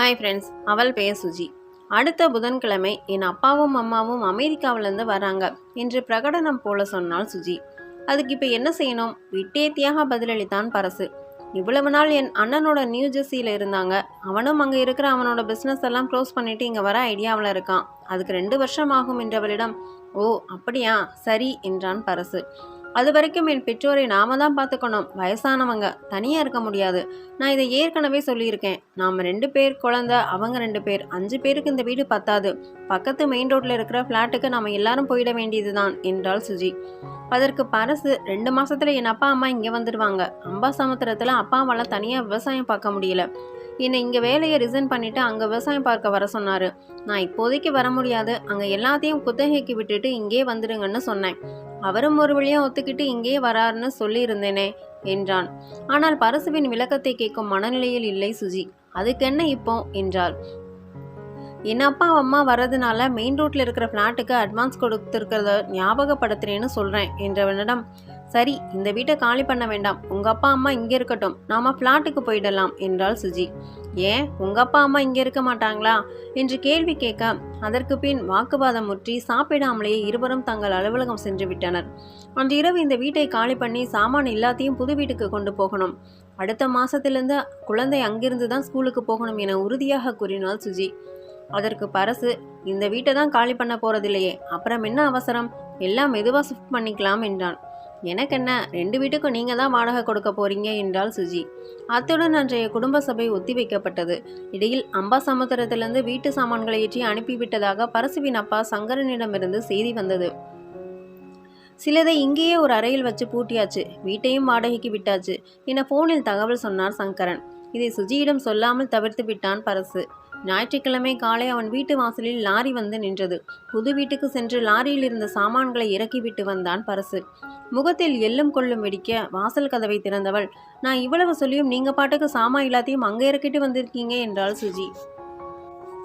Hi friends அவள் பெயர் சுஜி. அடுத்த புதன்கிழமை என் அப்பாவும் அம்மாவும் அமெரிக்காவிலேருந்து வராங்க என்று பிரகடனம் போல சொன்னாள் சுஜி. அதுக்கு இப்போ என்ன செய்யணும்? விட்டேத்தியாக பதிலளித்தான் பரசு. இவ்வளவு நாள் என் அண்ணனோட நியூ ஜெர்சியில் இருந்தாங்க. அவனும் அங்கே இருக்கிற அவனோட பிஸ்னஸ் எல்லாம் க்ளோஸ் பண்ணிட்டு இங்கே வர ஐடியாவில் இருக்கான். அதுக்கு ரெண்டு வருஷம் ஆகும் என்றவளிடம் ஓ அப்படியா? சரி என்றான் பரசு. அது வரைக்கும் என் பெற்றோரை நாம தான் பார்த்துக்கணும். வயசானவங்க தனியாக இருக்க முடியாது. நான் இதை ஏற்கனவே சொல்லியிருக்கேன். நாம் ரெண்டு பேர் குழந்தை அவங்க ரெண்டு பேர். அஞ்சு பேருக்கு இந்த வீடு பத்தாது. பக்கத்து மெயின் ரோட்டில் இருக்கிற ஃப்ளாட்டுக்கு நாம் எல்லாரும் போயிட வேண்டியதுதான் என்றாள் சுஜி. அதற்கு பரசு ரெண்டு மாசத்துல என் அப்பா அம்மா இங்கே வந்துடுவாங்க அம்பா சமுத்திரத்தில் அப்பா அம்மாலாம் தனியாக விவசாயம் பார்க்க முடியல. என்னை இங்கே வேலையை ரிசைன் பண்ணிவிட்டு அங்கே விவசாயம் பார்க்க வர சொன்னார். நான் இப்போதைக்கு வர முடியாது. அங்கே எல்லாத்தையும் குத்தகைக்கு விட்டுட்டு இங்கே வந்துடுங்கன்னு சொன்னேன். அவரும் ஒரு வழியாக ஒத்துக்கிட்டு இங்கேயே வராருன்னு சொல்லியிருந்தேனே என்றான். ஆனால் பரசுவின் விளக்கத்தை கேட்கும் மனநிலையில் இல்லை சுஜி. அதுக்கென்ன இப்போ? என்றாள். என் அப்பா அம்மா வர்றதுனால மெயின் ரோட்டில் இருக்கிற ஃப்ளாட்டுக்கு அட்வான்ஸ் கொடுத்துருக்கிறத ஞாபகப்படுத்துறேன்னு சொல்கிறேன் என்றவனிடம் சரி இந்த வீட்டை காலி பண்ண வேண்டாம். உங்க அப்பா அம்மா இங்க இருக்கட்டும். நாம ஃப்ளாட்டுக்கு போயிடலாம் என்றாள் சுஜி. ஏன்? உங்க அப்பா அம்மா இங்க இருக்க மாட்டாங்களா? என்று கேள்வி கேட்க அதற்கு பின் வாக்குவாதம் முற்றி சாப்பிடாமலேயே இருவரும் தங்கள் அலுவலகம் சென்று விட்டனர். அன்று இரவு இந்த வீட்டை காலி பண்ணி சாமான் எல்லாத்தையும் புது வீட்டுக்கு கொண்டு போகணும். அடுத்த மாசத்திலிருந்து குழந்தை அங்கிருந்து தான் ஸ்கூலுக்கு போகணும் என உறுதியாக கூறினாள் சுஜி. அதற்கு பரசு இந்த வீட்டை தான் காலி பண்ண போறதில்லையே அப்புறம் என்ன அவசரம்? எல்லாம் மெதுவாக ஷிஃப்ட் பண்ணிக்கலாம் என்றான். எனக்கு என்ன ரெண்டு வீட்டுக்கும் நீங்க தான் வாடகை கொடுக்க போறீங்க என்றாள் சுஜி. அத்துடன் அன்றைய குடும்ப சபை ஒத்திவைக்கப்பட்டது இடையில் அம்பா சமுத்திரத்திலிருந்து வீட்டு சாமான்களை ஏற்றி அனுப்பிவிட்டதாக பரசுவின் அப்பா சங்கரனிடமிருந்து செய்தி வந்தது. சிலதை இங்கேயே ஒரு அறையில் வச்சு பூட்டியாச்சு. வீட்டையும் வாடகைக்கு விட்டாச்சு. என போனில் தகவல் சொன்னார் சங்கரன். இதை சுஜியிடம் சொல்லாமல் தவிர்த்து விட்டான் பரசு. ஞாயிற்றுக்கிழமை காலை அவன் வீட்டு வாசலில் லாரி வந்து நின்றது. புது வீட்டுக்கு சென்று லாரியில் இருந்த சாமான்களை இறக்கிவிட்டு வந்தான் பரசு. முகத்தில் எள்ளும் கொள்ளும் வெடிக்க வாசல் கதவை திறந்தவள் நான் இவ்வளவு சொல்லியும் நீங்க பாட்டுக்கு சாமான் எல்லாத்தையும் அங்கே இறக்கிட்டு வந்திருக்கீங்க என்றாள் சுஜி.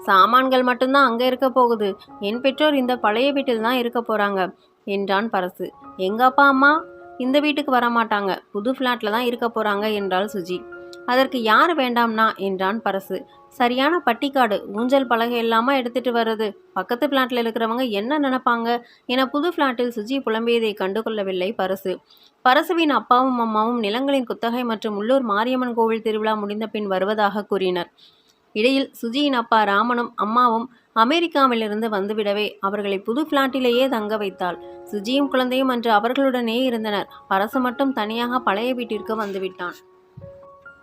சாமான்கள் மட்டும்தான் அங்கே இருக்க போகுது. என் பெற்றோர் இந்த பழைய வீட்டில் தான் இருக்க போறாங்க என்றான் பரசு. எங்க அப்பா அம்மா? இந்த வீட்டுக்கு வர மாட்டாங்க புது ஃப்ளாட்டில் தான் இருக்க போறாங்க என்றாள் சுஜி. அதற்கு யார் வேண்டாம்னா என்றான் பரசு. சரியான பட்டிக்காடு ஊஞ்சல் பலகை இல்லாமல் எடுத்துட்டு வர்றது. பக்கத்து ஃப்ளாட்டில் இருக்கிறவங்க என்ன நினைப்பாங்க? என புது பிளாட்டில் சுஜி புலம்பியதை கண்டுகொள்ளவில்லை பரசு. பரசுவின் அப்பாவும் அம்மாவும் நிலங்களின் குத்தகை மற்றும் உள்ளூர் மாரியம்மன் கோவில் திருவிழா முடிந்த பின் வருவதாக கூறினர். இடையில் சுஜியின் அப்பா ராமனும் அம்மாவும் அமெரிக்காவிலிருந்து வந்துவிடவே அவர்களை புது பிளாட்டிலேயே தங்க வைத்தாள். சுஜியும் குழந்தையும் அன்று அவர்களுடனே இருந்தனர். பரசு மட்டும் தனியாக பழைய வீட்டிற்கு வந்துவிட்டான்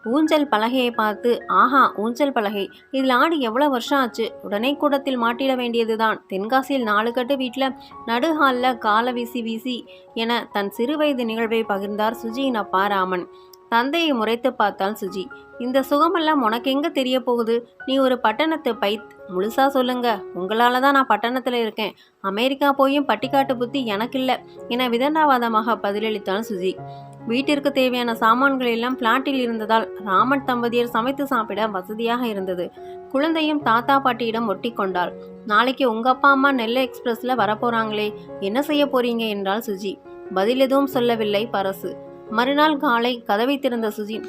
ஊஞ்சல் பலகையை பார்த்து ஆஹா ஊஞ்சல் பலகை. இதில் ஆடி எவ்வளோ வருஷம் ஆச்சு? உடனே கூடத்தில் மாட்டிட வேண்டியதுதான். தென்காசியில் நாலு கட்டு வீட்டில் நடுஹாலில் கால வீசி வீசி என தன் சிறுவயது நிகழ்வை பகிர்ந்தார் சுஜியின் அப்பா ராமன். தந்தையை முறைத்து பார்த்தால் சுஜி. இந்த சுகமெல்லாம் உனக்கு எங்க தெரிய போகுது? நீ ஒரு பட்டணத்து பைத் முழுசா சொல்லுங்க. உங்களால தான் நான் பட்டணத்தில் இருக்கேன். அமெரிக்கா போயும் பட்டிக்காட்டு புத்தி எனக்கு இல்லை என விதண்டாவாதமாக பதிலளித்தான் சுஜி. வீட்டிற்கு தேவையான சாமான்கள் எல்லாம் பிளாட்டில் இருந்ததால் ராமன் தம்பதியர் சமைத்து சாப்பிட வசதியாக இருந்தது. குழந்தையும் தாத்தா பாட்டியிடம் ஒட்டி கொண்டாள். நாளைக்கு உங்க அப்பா அம்மா நெல்லை எக்ஸ்பிரஸ்ல வரப்போறாங்களே என்ன செய்ய போறீங்க? என்றாள் சுஜி. பதில் எதுவும் சொல்லவில்லை பரசு. மறுநாள் காலை கதவை திறந்த சுஜி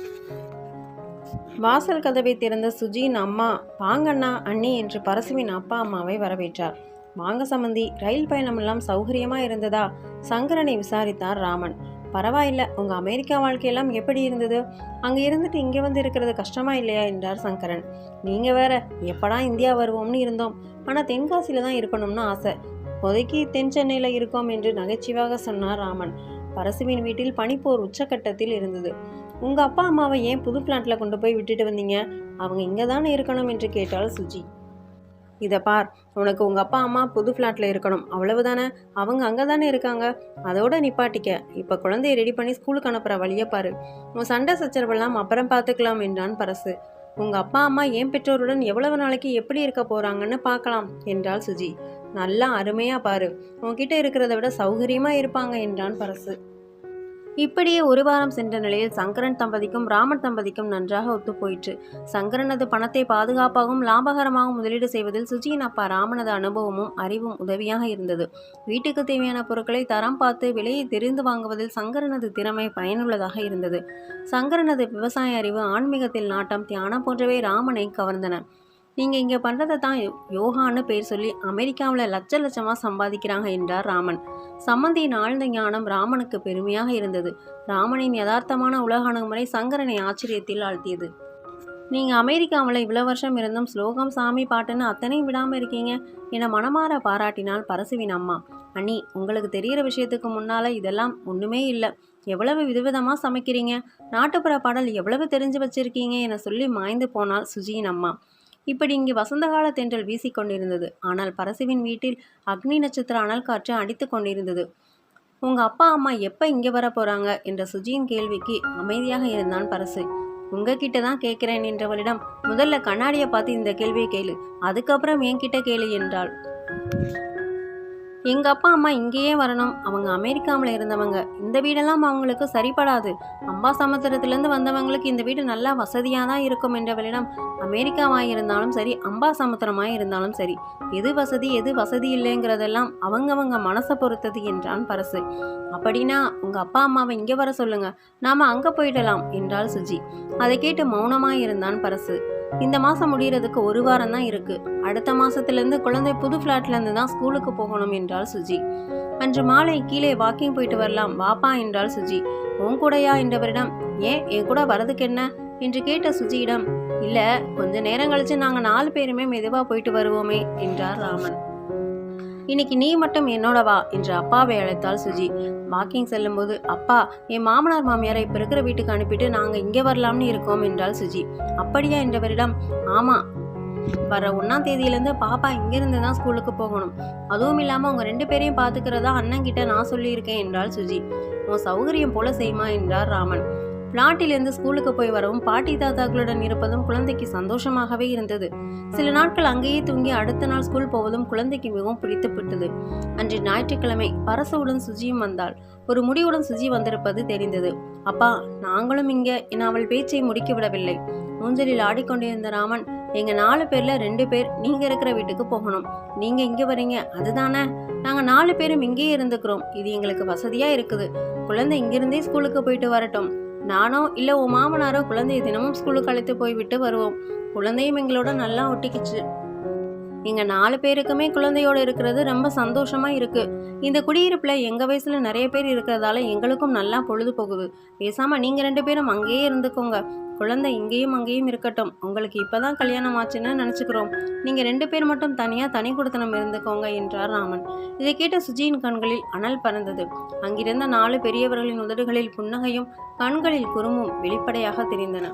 வாசல் கதவை திறந்த சுஜியின் அம்மா வாங்கண்ணா அண்ணி என்று பரசுவின் அப்பா அம்மாவை வரவேற்றார். வாங்க சம்பந்தி ரயில் பயணமெல்லாம் சௌகரியமா இருந்ததா? சங்கரனை விசாரித்தார் ராமன். பரவாயில்ல உங்கள் அமெரிக்கா வாழ்க்கையெல்லாம் எப்படி இருந்தது? அங்கே இருந்துட்டு இங்கே வந்து இருக்கிறது கஷ்டமா இல்லையா? என்றார் சங்கரன். நீங்கள் வேற எப்படா இந்தியா வருவோம்னு இருந்தோம். ஆனால் தென்காசியில் தான் இருக்கணும்னு ஆசை. இப்போதைக்கு தென் சென்னையில் இருக்கோம் என்று நகைச்சுவாக சொன்னார் ராமன். பரசுவின் வீட்டில் பனிப்போர் உச்சக்கட்டத்தில் இருந்தது. உங்கள் அப்பா அம்மாவை ஏன் புது பிளான்ட்டில் கொண்டு போய் விட்டுட்டு வந்தீங்க? அவங்க இங்கே தானே இருக்கணும் என்று கேட்டாள் சுஜி. இதை பார். உனக்கு உங்கள் அப்பா அம்மா புது ஃப்ளாட்டில் இருக்கணும். அவ்வளவுதானே? அவங்க அங்கே தானே இருக்காங்க. அதோட நிப்பாட்டிக்க. இப்போ குழந்தைய ரெடி பண்ணி ஸ்கூலுக்கு அனுப்புகிற வழியை பாரு. உன் சண்டை சச்சரவெல்லாம் அப்புறம் பார்த்துக்கலாம் என்றான் பரசு. உங்கள் அப்பா அம்மா என் பெற்றோருடன் எவ்வளவு நாளைக்கு எப்படி இருக்க போகிறாங்கன்னு பார்க்கலாம் என்றாள் சுஜி. நல்லா அருமையாக பாரு. உன்கிட்ட இருக்கிறத விட சௌகரியமாக இருப்பாங்க என்றான் பரசு. இப்படியே ஒரு வாரம் சென்ற நிலையில் சங்கரன் தம்பதிக்கும் ராமன் தம்பதிக்கும் நன்றாக ஒத்து போயிற்று சங்கரனது பணத்தை பாதுகாப்பாகவும் லாபகரமாகவும் முதலீடு செய்வதில் சுஜியின் அப்பா ராமனது அனுபவமும் அறிவும் உதவியாக இருந்தது. வீட்டுக்கு தேவையான பொருட்களை தரம் பார்த்து விலையை தெரிந்து வாங்குவதில் சங்கரனது திறமை பயனுள்ளதாக இருந்தது. சங்கரனது விவசாய அறிவு ஆன்மீகத்தில் நாட்டம் தியானம் போன்றவை ராமனை கவர்ந்தன. நீங்கள் இங்கே பண்ணுறதை தான் யோ- யோகான்னு பேர் சொல்லி அமெரிக்காவில் லட்ச லட்சமாக சம்பாதிக்கிறாங்க என்றார் ராமன். சம்மந்தியின் ஆழ்ந்த ஞானம் ராமனுக்கு பெருமையாக இருந்தது. ராமனின் யதார்த்தமான உலக அணுகுமுறை சங்கரனை ஆச்சரியத்தில் ஆழ்த்தியது. நீங்கள் அமெரிக்காவில் இவ்வளோ வருஷம் இருந்தும் ஸ்லோகம் சாமி பாட்டுன்னு அத்தனையும் விடாமல் இருக்கீங்க என மனமாற பாராட்டினால் பரசுவின் அம்மா. அண்ணி உங்களுக்கு தெரிகிற விஷயத்துக்கு முன்னால் இதெல்லாம் ஒன்றுமே இல்லை. எவ்வளவு விதவிதமாக சமைக்கிறீங்க? நாட்டுப்புற பாடல் எவ்வளவு தெரிஞ்சு வச்சிருக்கீங்க என சொல்லி மாய்ந்து போனால் சுஜியின் அம்மா. இப்படி இங்கு வசந்தகால தென்றல் வீசிக்கொண்டிருந்தது ஆனால் பரசுவின் வீட்டில் அக்னி நட்சத்திர அனல் காற்று அடித்து கொண்டிருந்தது. உங்க அப்பா அம்மா எப்போ இங்கே வர போறாங்க? என்ற சுஜியின் கேள்விக்கு அமைதியாக இருந்தான் பரசு. உங்ககிட்ட தான் கேட்கிறேன் என்றவளிடம் முதல்ல கண்ணாடியை பார்த்து இந்த கேள்வியை கேளு. அதுக்கப்புறம் என்கிட்ட கேளு என்றாள். எங்கள் அப்பா அம்மா இங்கேயே வரணும். அவங்க அமெரிக்காவில் இருந்தவங்க. இந்த வீடெல்லாம் அவங்களுக்கு சரிப்படாது. அம்பா சமுத்திரத்துலேருந்து வந்தவங்களுக்கு இந்த வீடு நல்லா வசதியாக தான் இருக்கும் என்றவளிடம் அமெரிக்காவாக இருந்தாலும் சரி அம்பா சமுத்திரமாக இருந்தாலும் சரி. எது வசதி எது வசதி இல்லைங்கிறதெல்லாம் அவங்கவங்க மனசை பொறுத்தது என்றான் பரசு. அப்படின்னா உங்கள் அப்பா அம்மாவை இங்கே வர சொல்லுங்க. நாம அங்கே போயிடலாம் என்றாள் சுஜி. அதை கேட்டு மௌனமாக இருந்தான் பரசு. இந்த மாதம் முடிகிறதுக்கு ஒரு வாரம் தான் இருக்கு. அடுத்த மாசத்துலேருந்து குழந்தை புது ஃப்ளாட்லேருந்து தான் ஸ்கூலுக்கு போகணும் என்றாள் சுஜி. அன்று மாலை கீழே வாக்கிங் போயிட்டு வரலாம். வாப்பா என்றாள் சுஜி. உன் கூடயா என்றவரிடம் ஏன் என் கூட வரதுக்கு என்ன? என்று கேட்ட சுஜியிடம் இல்லை கொஞ்ச நேரம் கழிச்சு நாங்கள் நாலு பேருமே மெதுவாக போயிட்டு வருவோமே என்றார் ராமன். இன்னைக்கு நீ மட்டும் என்னோட வா என்று அப்பாவை அழைத்தாள் சுஜி. வாக்கிங் செல்லும்போது அப்பா என் மாமனார் மாமியாரை இப்போ இருக்கிற வீட்டுக்கு அனுப்பிட்டு நாங்கள் இங்கே வரலாம்னு இருக்கோம் என்றாள் சுஜி. அப்படியா? என்றவரிடம் ஆமா. வர ஒன்றாம் தேதியிலேருந்து பாப்பா இங்கேருந்து தான் ஸ்கூலுக்கு போகணும். அதுவும் இல்லாமல் அவங்க ரெண்டு பேரையும் பார்த்துக்கிறதா அண்ணன் கிட்ட நான் சொல்லியிருக்கேன் என்றாள் சுஜி. உன் சௌகரியம் போல செய்யுமா? என்றார் ராமன். நாட்டிலிருந்து ஸ்கூலுக்கு போய் வரவும் பாட்டி தாத்தாக்களுடன் இருப்பதும் குழந்தைக்கு சந்தோஷமாகவே இருந்தது. சில நாட்கள் அங்கேயே தூங்கி அடுத்த நாள் ஸ்கூல் போவதும் குழந்தைக்கு மிகவும் பிடித்து விட்டது அன்று ஞாயிற்றுக்கிழமை பரசவுடன் சுஜியும் வந்தாள். ஒரு முடிவுடன் சுஜி வந்திருப்பது தெரிந்தது. அப்பா நாங்களும் இங்கே. என அவள் பேச்சை முடிக்க விடவில்லை. ஊஞ்சலில் ஆடிக்கொண்டிருந்த ராமன் எங்க நாலு பேர்ல ரெண்டு பேர் நீங்க இருக்கிற வீட்டுக்கு போகணும். நீங்க இங்க வரீங்க. அதுதானே? நாங்க நாலு பேரும் இங்கேயே இருந்துக்கிறோம். இது எங்களுக்கு வசதியா இருக்குது. குழந்தை இங்கிருந்தே ஸ்கூலுக்கு போயிட்டு வரட்டும். நானோ இல்லை உன் மாமனாரோ குழந்தையை தினமும் ஸ்கூலுக்கு அழைத்து போய்விட்டு வருவோம். குழந்தையும் எங்களோட நல்லா ஒட்டிக்கிச்சு. எங்கள் நாலு பேருக்குமே குழந்தையோட இருக்கிறது ரொம்ப சந்தோஷமாக இருக்குது இந்த குடியிருப்பில் எங்கள் வயசில் நிறைய பேர் இருக்கிறதால எங்களுக்கும் நல்லா பொழுது போகுது. பேசாமல் நீங்கள் ரெண்டு பேரும் அங்கேயே இருந்துக்கோங்க. குழந்தை இங்கேயும் அங்கேயும் இருக்கட்டும். உங்களுக்கு இப்பதான் கல்யாணம் ஆச்சுன்னு நினச்சிக்கிறோம். நீங்கள் ரெண்டு பேர் மட்டும் தனியாக தனி கொடுத்தனம் இருந்துக்கோங்க என்றார் ராமன். இதை கேட்ட சுஜியின் கண்களில் அனல் பறந்தது. அங்கிருந்த நாலு பெரியவர்களின் உதடுகளில் புன்னகையும் கண்களில் குறுமும் வெளிப்படையாக தெரிந்தன.